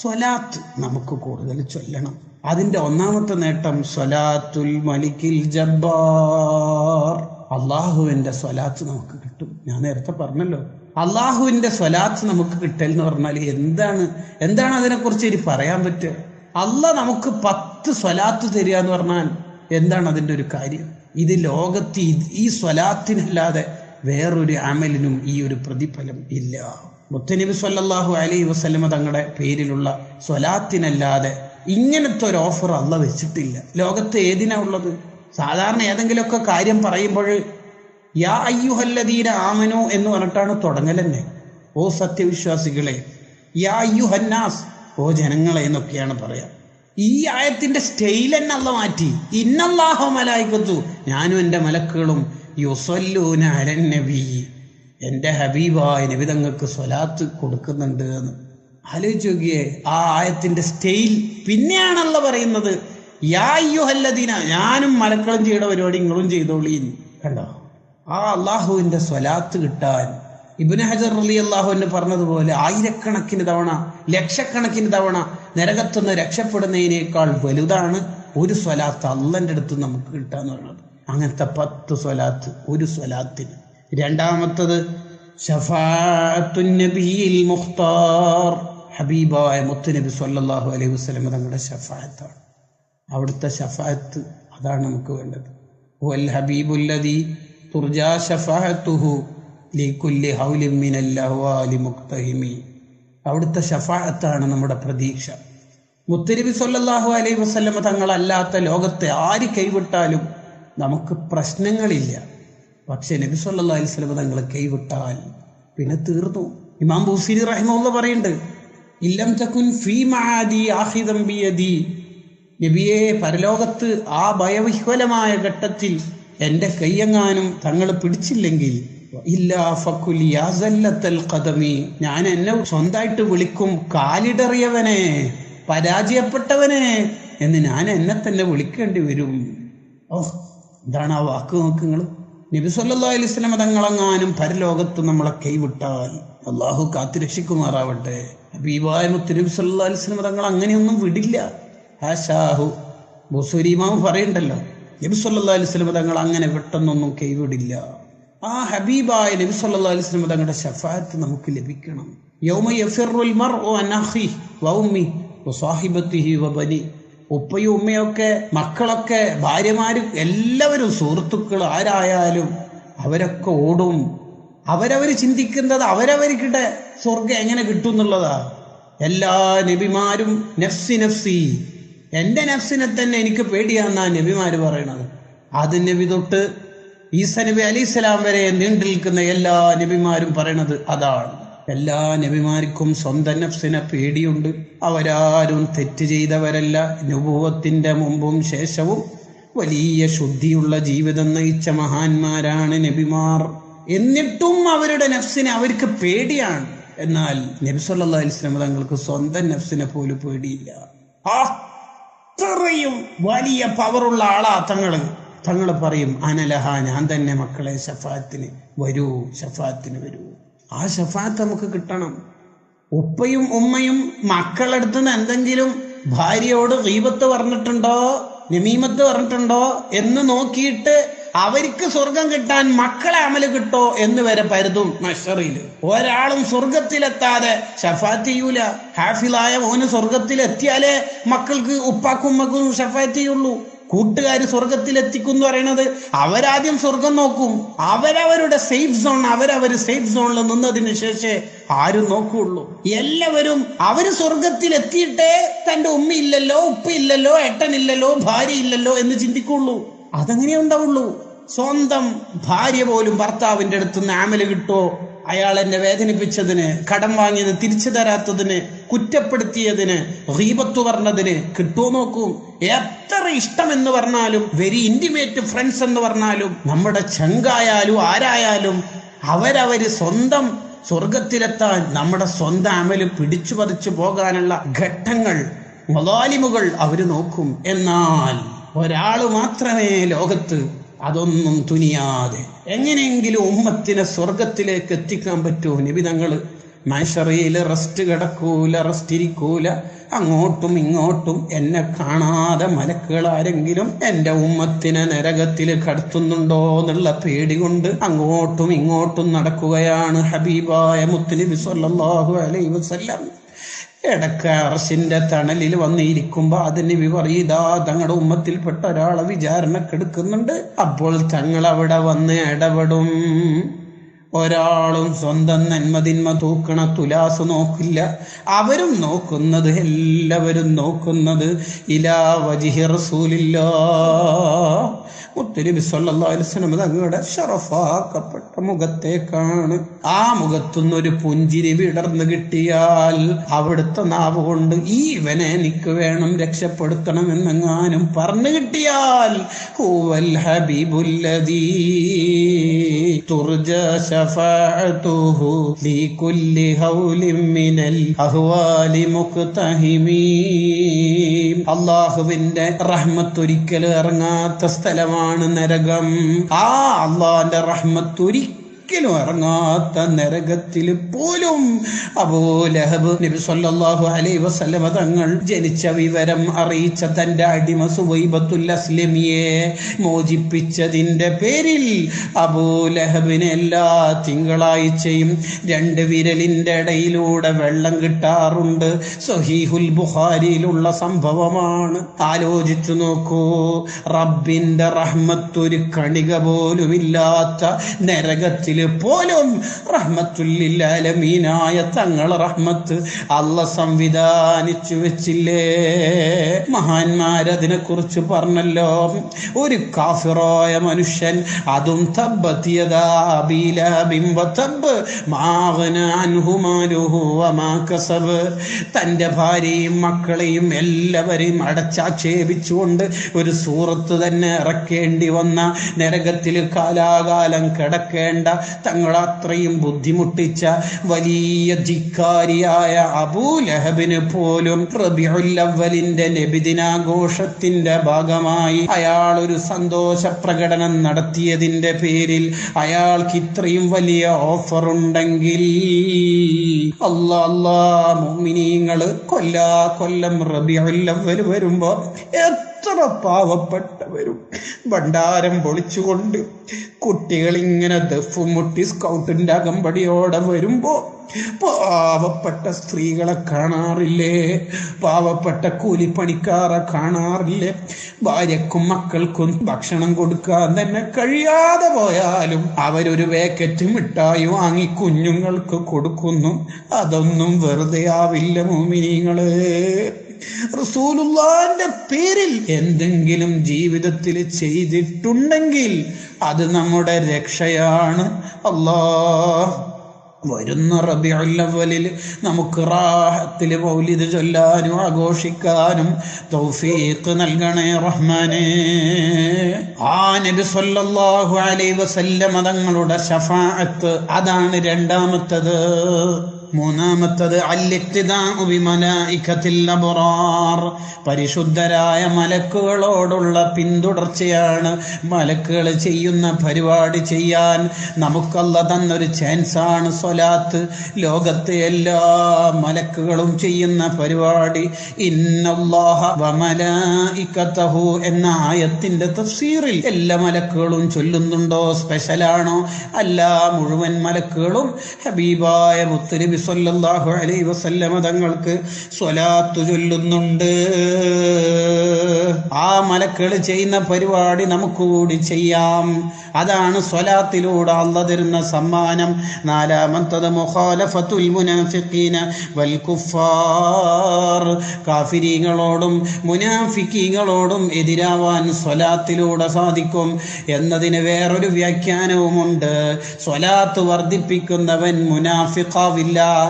സ്വലാത്ത് നമുക്ക് കൂടുതൽ ചൊല്ലണം. അതിന്റെ ഒന്നാമത്തെ നേട്ടം സ്വലാത്തുൽ മലിക്കിൽ ജബ്ബാർ. അള്ളാഹുവിന്റെ സ്വലാത്ത് നമുക്ക് കിട്ടും. ഞാൻ നേരത്തെ പറഞ്ഞല്ലോ. അള്ളാഹുവിന്റെ സ്വലാത്ത് നമുക്ക് കിട്ടൽ എന്ന് പറഞ്ഞാൽ എന്താണ്? എന്താണ് അതിനെക്കുറിച്ച് ഇനി പറയാൻ പറ്റുക? അല്ല നമുക്ക് പത്ത് സ്വലാത്ത് തരിക എന്ന് പറഞ്ഞാൽ എന്താണ് അതിന്റെ ഒരു കാര്യം? ഇത് ലോകത്ത് ഈ സ്വലാത്തിനല്ലാതെ വേറൊരു അമലിനും ഈ ഒരു പ്രതിഫലം ഇല്ല. മുത്തനബി സല്ലല്ലാഹു അലൈഹി വസ്ലമ തങ്ങളുടെ പേരിലുള്ള സ്വലാത്തിനല്ലാതെ ഇങ്ങനത്തെ ഒരു ഓഫർ അല്ല വെച്ചിട്ടില്ല. ലോകത്ത് ഏതിനാ ഉള്ളത്? സാധാരണ ഏതെങ്കിലുമൊക്കെ കാര്യം പറയുമ്പോൾ യാ അയ്യുഹല്ലദീന ആമനോ എന്ന് പറഞ്ഞിട്ടാണ് തുടങ്ങൽ തന്നെ ഓ സത്യവിശ്വാസികളെ യാ അയ്യുഹന്നാസ് ഓ ജനങ്ങളെ എന്നൊക്കെയാണ് പറയാം. ഈ ആയത്തിന്റെ സ്റ്റൈൽ തന്നെ അല്ല മാറ്റി. ഇന്നല്ലാഹോ മലായിക്കത്തു ഞാനും എന്റെ മലക്കുകളും യുസല്ലൂന അലൻ നബി. എന്റെ ഹബീബായ നിബിതങ്ങൾക്ക് സ്വലാത്ത് കൊടുക്കുന്നുണ്ട് എന്ന്. ആലോചിച്ച് നോക്കിയേ ആ ആയത്തിന്റെ സ്റ്റൈൽ പിന്നെയാണല്ലോ പറയുന്നത്. യാ അയ്യുഹല്ലദീന ഞാനും മലക്കളും ചെയ്ത പരിപാടി നിങ്ങളും ചെയ്തോളീൻ കണ്ടോ? ആ അള്ളാഹുവിന്റെ സ്വലാത്ത് കിട്ടാൻ. ഇബിന് ഹജർ അലി അള്ളാഹുവിന് പറഞ്ഞതുപോലെ ആയിരക്കണക്കിന് തവണ ലക്ഷക്കണക്കിന് തവണ നരകത്തുനിന്ന് രക്ഷപ്പെടുന്നതിനേക്കാൾ വലുതാണ് ഒരു സ്വലാത്ത് അള്ളന്റെ അടുത്ത് നമുക്ക് കിട്ടാന്ന് പറയുന്നത് അങ്ങനത്തെ പത്ത് സ്വലാത്ത് ഒരു സ്വലാത്തിന്. രണ്ടാമത്തത് നബിയിൽ മുഖ്താർ. ഹബീബായ മുത്തുനബി സല്ലല്ലാഹു അലൈഹി വസല്ലം തങ്ങളുടെ ഷഫായത്താണ് അവിടുത്തെ ഷഫായത്ത് അതാണ് നമുക്ക് വേണ്ടത്. വൽ തുർജാ മുക്തഹിമി. അവിടുത്തെ ഷഫാഅത്താണ് നമ്മുടെ പ്രതീക്ഷ. മുത്തരബി സല്ലാഹു അലൈഹി വസ്ലമ തങ്ങളല്ലാത്ത ലോകത്തെ ആര് കൈവിട്ടാലും നമുക്ക് പ്രശ്നങ്ങളില്ല. പക്ഷെ നബി സല്ലാ അലൈഹി തങ്ങളെ കൈവിട്ടാൽ പിന്നെ തീർന്നു. ഇമാം ബുസീരി റഹിമുള്ള പറയുന്നുണ്ട് ഇല്ലം തക്കുൻ ഫീ ബിയദി. നബിയെ പരലോകത്ത് ആ ഭയവിഹ്വലമായ ഘട്ടത്തിൽ എന്റെ കയ്യെങ്ങാനും തങ്ങൾ പിടിച്ചില്ലെങ്കിൽ ഞാൻ എന്നെ സ്വന്തമായിട്ട് വിളിക്കും കാലിടറിയവനെ പരാജയപ്പെട്ടവനെ എന്ന് ഞാൻ എന്നെ തന്നെ വിളിക്കേണ്ടി വരും. ഓ എന്താണ് ആ വാക്ക് നോക്ക് നബി സല്ലല്ലാഹു അലൈഹി വസല്ലം തങ്ങളെങ്ങാനും പരലോകത്ത് നമ്മളെ കൈവിട്ടാൽ അള്ളാഹു കാത്തുരക്ഷിക്കുമാറാവട്ടെ ഹബീബായ മുത്തുനബി സല്ലല്ലാഹു അലൈഹി വസല്ലം തങ്ങൾ അങ്ങനെയൊന്നും വിടില്ല. ഹാഷാഹു ബുസൂരിമാവ് പറയണ്ടല്ലോ. നബി സല്ലാ അലൈഹി വസല്ലം തങ്ങൾ അങ്ങനെ പെട്ടെന്നൊന്നും കൈവിടില്ല. ആ ഹബീബായ നബി സല്ലാ അലൈഹി വസല്ലം തങ്ങളുടെ ഷഫാത്ത് നമുക്ക് ലഭിക്കണം. യൗമ വ ബനി. ഉപ്പയും ഉമ്മയൊക്കെ മക്കളൊക്കെ ഭാര്യമാരും എല്ലാവരും സുഹൃത്തുക്കൾ ആരായാലും അവരൊക്കെ ഓടും. അവരവർ ചിന്തിക്കുന്നത് അവരവർക്കിടെ സ്വർഗം എങ്ങനെ കിട്ടും എന്നുള്ളതാ എല്ലാ നബിമാരും നഫ്സി നഫ്സി. എന്റെ നഫ്സിനെ തന്നെ എനിക്ക് പേടിയാന്നാ നബിമാര് പറയണത്. അത് നബി തൊട്ട് ഈസ നബി അലി വരെ നീണ്ടു നിൽക്കുന്ന എല്ലാ നബിമാരും പറയണത് അതാണ്. എല്ലാ നബിമാർക്കും സ്വന്തം നഫ്സിനെ പേടിയുണ്ട്. അവരാരും തെറ്റ് ചെയ്തവരല്ല. നുപൂവത്തിന്റെ മുമ്പും ശേഷവും വലിയ ശുദ്ധിയുള്ള ജീവിതം നയിച്ച മഹാന്മാരാണ് നബിമാർ. എന്നിട്ടും അവരുടെ നഫ്സിനെ അവർക്ക് പേടിയാണ്. എന്നാൽ നബി അലൈഹി വസല്ലം തങ്ങൾക്ക് സ്വന്തം നഫ്സിനെ പോലും പേടിയില്ല. അത്രയും വലിയ പവറുള്ള ആളാ തങ്ങൾ. തങ്ങൾ പറയും അനലഹ ഞാൻ തന്നെ മക്കളെ ഷഫാത്തിന് വരൂ ഷഫാത്തിന് വരൂ. ആ ഷഫാത്ത് നമുക്ക് കിട്ടണം. ഉപ്പയും ഉമ്മയും മക്കളെടുത്ത് എന്തെങ്കിലും ഭാര്യയോട് ദീപത്ത് പറഞ്ഞിട്ടുണ്ടോ? നമീമത്ത് പറഞ്ഞിട്ടുണ്ടോ? എന്ന് നോക്കിയിട്ട് അവർക്ക് സ്വർഗം കിട്ടാൻ മക്കളെ അമൽ കിട്ടോ എന്ന് വരെ പരുതും മഷറിയിൽ ഒരാളും സ്വർഗത്തിലെത്താതെ ഷഫാത്ത് ചെയ്യൂല. ഹാഫിലായ മോന് സ്വർഗത്തിലെത്തിയാലേ മക്കൾക്ക് ഉപ്പാക്കും ഉമ്മക്കും ഷഫാത്ത് ചെയ്യുള്ളൂ. കൂട്ടുകാർ സ്വർഗത്തിലെത്തിക്കും എന്ന് പറയുന്നത് അവരാദ്യം സ്വർഗം നോക്കും. അവരവരുടെ സേഫ് സോൺ അവരവർ സേഫ് സോണിൽ നിന്നതിന് ശേഷം ആരും നോക്കുള്ളൂ. എല്ലാവരും അവർ സ്വർഗത്തിലെത്തിയിട്ടേ തന്റെ ഉമ്മയില്ലല്ലോ ഉപ്പയില്ലല്ലോ ഏട്ടനില്ലല്ലോ ഭാര്യ ഇല്ലല്ലോ എന്ന് ചിന്തിക്കുള്ളൂ. അതങ്ങനെ ഉണ്ടാവുള്ളൂ സ്വന്തം ഭാര്യ പോലും ഭർത്താവിന്റെ അടുത്ത് നിന്ന് ആമൽ കിട്ടോ? അയാൾ എന്നെ വേദനിപ്പിച്ചതിന് കടം വാങ്ങിയത് തിരിച്ചു തരാത്തതിന് കുറ്റപ്പെടുത്തിയതിന് റീപത്തു പറഞ്ഞതിന് കിട്ടുമോ നോക്കും. എത്ര ഇഷ്ടം എന്ന് പറഞ്ഞാലും വെരി ഇന്റിമേറ്റ് ഫ്രണ്ട്സ് എന്ന് പറഞ്ഞാലും നമ്മുടെ ചങ്കായാലും ആരായാലും അവരവര് സ്വന്തം സ്വർഗത്തിലെത്താൻ നമ്മുടെ സ്വന്തം അമൽ പിടിച്ചു പതിച്ചു പോകാനുള്ള ഘട്ടങ്ങൾ മൊതാലിമുകൾ അവർ നോക്കും. എന്നാൽ ഒരാൾ മാത്രമേ ലോകത്ത് അതൊന്നും തുനിയാതെ എങ്ങനെയെങ്കിലും ഉമ്മത്തിനെ സ്വർഗത്തിലേക്ക് എത്തിക്കാൻ പറ്റുമോ നബി തങ്ങൾ മൈഷറിയിൽ റെസ്റ്റ് കിടക്കൂല റെസ്റ്റ് ഇരിക്കൂല. അങ്ങോട്ടും ഇങ്ങോട്ടും എന്നെ കാണാതെ മലക്കുകൾ ആരെങ്കിലും എന്റെ ഉമ്മത്തിനെ നരകത്തിൽ കടത്തുന്നുണ്ടോ എന്നുള്ള പേടി കൊണ്ട് അങ്ങോട്ടും ഇങ്ങോട്ടും നടക്കുകയാണ് ഹബീബായ മുത്തുനബി സല്ലാഹു അലൈ വസല്ലം. ഇടയ്ക്ക് അറസിന്റെ തണലിൽ വന്നിരിക്കുമ്പോ അതിന് വിപറീതാ തങ്ങളുടെ ഉമ്മത്തിൽപ്പെട്ട ഒരാളെ വിചാരണക്കെടുക്കുന്നുണ്ട്. അപ്പോൾ തങ്ങൾ അവിടെ വന്ന് ഇടപെടും. ഒരാളും സ്വന്തം നന്മതിന്മ തൂക്കണ തുലാസ് നോക്കില്ല. അവരും നോക്കുന്നത് എല്ലാവരും നോക്കുന്നത് ഇലാ വജിഹി റസൂലില്ലാ സല്ലാ വസല്ലം തങ്ങളുടെ ഷറഫാക്കപ്പെട്ട മുഖത്തേക്കാണ്. ആ മുഖത്തുനിന്ന് ഒരു പുഞ്ചിരി വിടർന്നു കിട്ടിയാൽ അവിടുത്തെ നാവ് കൊണ്ട് ഈ ഇവനെ എനിക്ക് വേണം രക്ഷപ്പെടുത്തണം എന്നെങ്ങാനും പറഞ്ഞു കിട്ടിയാൽ ഹുവൽ ഹബീബുല്ലദീ തുർജ ശഫഅതുഹു ലീ കുല്ലി ഹൗലിൻ മിനൽ അഹ്വാലി മുക്തഹിമീം അള്ളാഹുവിന്റെ റഹ്മത്ത് ഒരിക്കലും ഇറങ്ങാത്ത സ്ഥലമാണ് നരകം. ആ അള്ളാന്റെ റഹ്മത്ത് ഒരിക്കലും ഇറങ്ങാത്ത നരകത്തിൽ പോലും അബൂ ലഹബ് നബി സല്ലല്ലാഹു അലൈഹി വസല്ലമ തങ്ങൾ ജനിച്ച വിവരം അറിയിച്ച തന്റെ അടിമ സുവൈബത്തുൽ അസ്ലമിയെ മോചിപ്പിച്ചതിന്റെ പേരിൽ അബൂ ലഹബിന് എല്ലാ തിങ്കളാഴ്ചയും രണ്ട് വിരലിന്റെ ഇടയിലൂടെ വെള്ളം കിട്ടാറുണ്ട്. സഹീഹുൽ ബുഖാരിയിലുള്ള സംഭവമാണ്. ആലോചിച്ചു നോക്കൂ. റബ്ബിന്റെ റഹ്മത്തൊരു കണിക പോലുമില്ലാത്ത നരകത്തിൽ പോലും റഹ്മത്തുല്ലില്ലാലമീനായ തങ്ങൾ റഹ്മത്ത് അല്ല സംവിധാനിച്ചു വെച്ചില്ലേ. മഹാന്മാരതിനെ കുറിച്ച് പറഞ്ഞല്ലോ. ഒരു കാഫിറോയ മനുഷ്യൻ അതും തന്റെ ഭാര്യയും മക്കളെയും എല്ലാവരെയും അടച്ചാക്ഷേപിച്ചുകൊണ്ട് ഒരു സൂറത്ത് തന്നെ ഇറക്കേണ്ടി വന്ന. നരകത്തിൽ കാലാകാലം കിടക്കേണ്ട തങ്ങളത്രയും ബുദ്ധിമുട്ടിച്ച വലിയ ധിക്കാരിയായ അബൂലഹബിന് പോലും റബിഉല്ലവലിന്റെ നബിദിനാഘോഷത്തിന്റെ ഭാഗമായി അയാൾ ഒരു സന്തോഷ പ്രകടനം നടത്തിയതിന്റെ പേരിൽ അയാൾക്ക് ഇത്രയും വലിയ ഓഫർ ഉണ്ടെങ്കിൽ അല്ലാ അല്ലാ കൊല്ലാ കൊല്ലം റബിഉല്ലവൽ വരുമ്പോ എത്ര പാവപ്പെട്ടവരും. ഭണ്ഡാരം പൊളിച്ചുകൊണ്ട് കുട്ടികൾ ഇങ്ങനെ ദഫ് മുട്ടി സ്കൗട്ടിന്റെ അകമ്പടിയോടെ വരുമ്പോ പാവപ്പെട്ട സ്ത്രീകളെ കാണാറില്ലേ? പാവപ്പെട്ട കൂലിപ്പണിക്കാരെ കാണാറില്ലേ? ഭാര്യക്കും മക്കൾക്കും ഭക്ഷണം കൊടുക്കാൻ തന്നെ കഴിയാതെ പോയാലും അവരൊരു വേക്കറ്റ് മിഠായി വാങ്ങി കുഞ്ഞുങ്ങൾക്ക് കൊടുക്കുന്നു. അതൊന്നും വെറുതെ ആവില്ല മോമിനിങ്ങൾ. റസൂലുള്ളാന്റെ പേരിൽ എന്തെങ്കിലും ജീവിതത്തിൽ ചെയ്തിട്ടുണ്ടെങ്കിൽ അത് നമ്മുടെ രക്ഷയാണ്. അല്ലാ വരുന്ന റബിയുല്ലവലിൽ നമുക്ക് റാഹത്തിൽ മൗലിദ് ചൊല്ലാനും ആഘോഷിക്കാനും തൗഫീഖ് നൽകണേ റഹ്മാനെ. ആ നബി സല്ലല്ലാഹു അലൈഹി വസല്ലമ തങ്ങളുടെ ഷഫാഅത്ത് അതാണ് രണ്ടാമത്തത്. മൂന്നാമത്തത് പരിശുദ്ധരായ മലക്കുകളോടുള്ള പിന്തുടർച്ചയാണ് മലക്കുകൾ ചെയ്യുന്ന പരിപാടി ചെയ്യാൻ നമുക്കല്ല തന്നൊരു ചാൻസാണ് സ്വലാത്ത്. ലോകത്തെ എല്ലാ മലക്കുകളും ചെയ്യുന്ന പരിപാടി ഇന്നല്ലാഹു എന്ന ആയത്തിന്റെ തഫ്സീറിൽ എല്ലാ മലക്കുകളും ചൊല്ലുന്നുണ്ടോ? സ്പെഷ്യലാണോ? അല്ല മുഴുവൻ മലക്കുകളും ഹബീബായ മുത്തനബി സല്ലല്ലാഹു അലൈഹി വസല്ലമ തങ്ങൾക്ക് സ്വലാത്തു ചൊല്ലുന്നുണ്ട്. ആ മലക്കൾ ചെയ്യുന്ന പരിപാടി നമുക്ക് കൂടി ചെയ്യാം. അതാണ് സ്വലാത്തിലൂടെ അള്ള തരുന്ന സമ്മാനം. നാലാമത്തത് മുഖാലഫത്തുൽ മുനാഫിഖീന വൽ കുഫാർ. കാഫിരീങ്ങളോടും മുനാഫിക്കീങ്ങളോടും എതിരാവാൻ സ്വലാത്തിലൂടെ സാധിക്കും എന്നതിന് വേറൊരു വ്യാഖ്യാനവുമുണ്ട്. സ്വലാത്ത് വർദ്ധിപ്പിക്കുന്നവൻ 감사합니다.